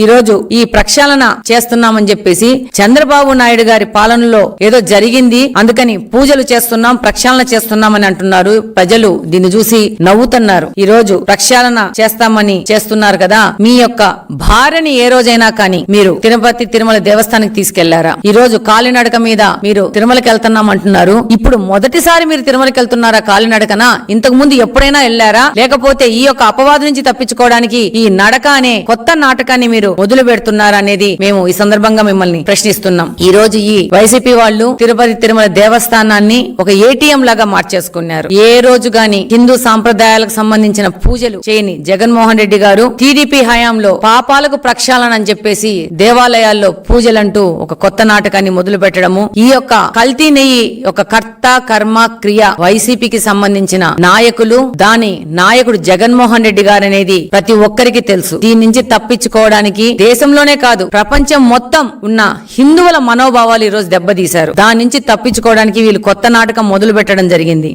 ఈ రోజు ఈ ప్రక్షాళన చేస్తున్నామని చెప్పేసి చంద్రబాబు నాయుడు గారి పాలనలో ఏదో జరిగింది అందుకని పూజలు చేస్తున్నాం ప్రక్షాళన చేస్తున్నామని అంటున్నారు. ప్రజలు దీన్ని చూసి నవ్వుతున్నారు. ఈ రోజు ప్రక్షాళన చేస్తామని చేస్తున్నారు కదా మీ యొక్క భార్యని ఏ రోజైనా కానీ మీరు తిరుపతి తిరుమల దేవస్థానానికి తీసుకెళ్ళారా? ఈ రోజు కాలినడక మీద మీరు తిరుమలకి వెళ్తున్నాం అంటున్నారు. ఇప్పుడు మొదటిసారి మీరు తిరుమలకి వెళ్తున్నారా కాలినడకన? ఇంతకు ముందు ఎప్పుడైనా వెళ్ళారా లేకపోతే ఈ యొక్క అపవాదు నుంచి తప్పించుకోవడానికి ఈ నడక అనే కొత్త నాటకాన్ని మీరు మొదలు పెడుతున్నారా అనేది మేము ఈ సందర్భంగా మిమ్మల్ని ప్రశ్నిస్తున్నాం. ఈ రోజు ఈ వైసీపీ వాళ్ళు తిరుపతి తిరుమల దేవస్థానాన్ని ఒక ఏటీఎం లాగా మార్చేసుకున్నారు. ఏ రోజు గాని హిందూ సాంప్రదాయాలకు సంబంధించిన పూజలు చేయని జగన్మోహన్ రెడ్డి గారు టీడీపీ హయాంలో పాపాలకు ప్రక్షాళన అని చెప్పేసి దేవాలయాల్లో పూజలంటూ ఒక కొత్త నాటకాన్ని మొదలు పెట్టడము ఈ యొక్క కల్తీ నెయ్యి ఒక కర్త కర్మ క్రియ వైసీపీకి సంబంధించిన నాయకులు దాని నాయకుడు జగన్మోహన్ రెడ్డి గారు అనేది ప్రతి ఒక్కరికి తెలుసు. దీని నుంచి తప్పించుకోవడానికి దేశంలోనే కాదు ప్రపంచం మొత్తం ఉన్న హిందువుల మనోభావాలు ఈ రోజు దెబ్బతీశారు. దాని నుంచి తప్పించుకోవడానికి వీళ్ళు కొత్త నాటకం మొదలు పెట్టడం జరిగింది.